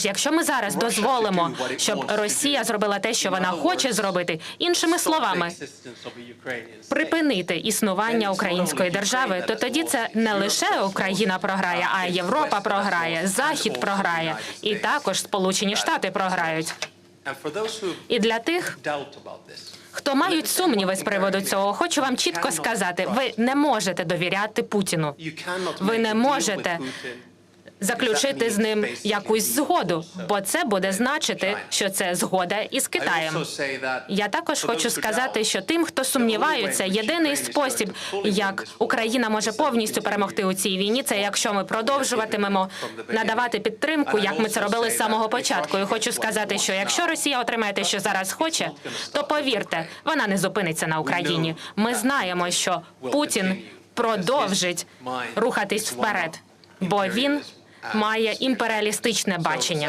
Якщо ми зараз дозволимо, щоб Росія зробила те, що вона хоче зробити, іншими словами, припинити існування української держави, то тоді це не лише Україна програє, а й Європа програє, Захід програє, і також Сполучені Штати програють. І для тих, хто мають сумніви з приводу цього, хочу вам чітко сказати: ви не можете довіряти Путіну. Ви не можете Заключити з ним якусь згоду, бо це буде значити, що це згода із Китаєм. Я також хочу сказати, що тим, хто сумніваються, єдиний спосіб, як Україна може повністю перемогти у цій війні, це якщо ми продовжуватимемо надавати підтримку, як ми це робили з самого початку. І хочу сказати, що якщо Росія отримає те, що зараз хоче, то повірте, вона не зупиниться на Україні. Ми знаємо, що Путін продовжить рухатись вперед, бо він має імперіалістичне бачення.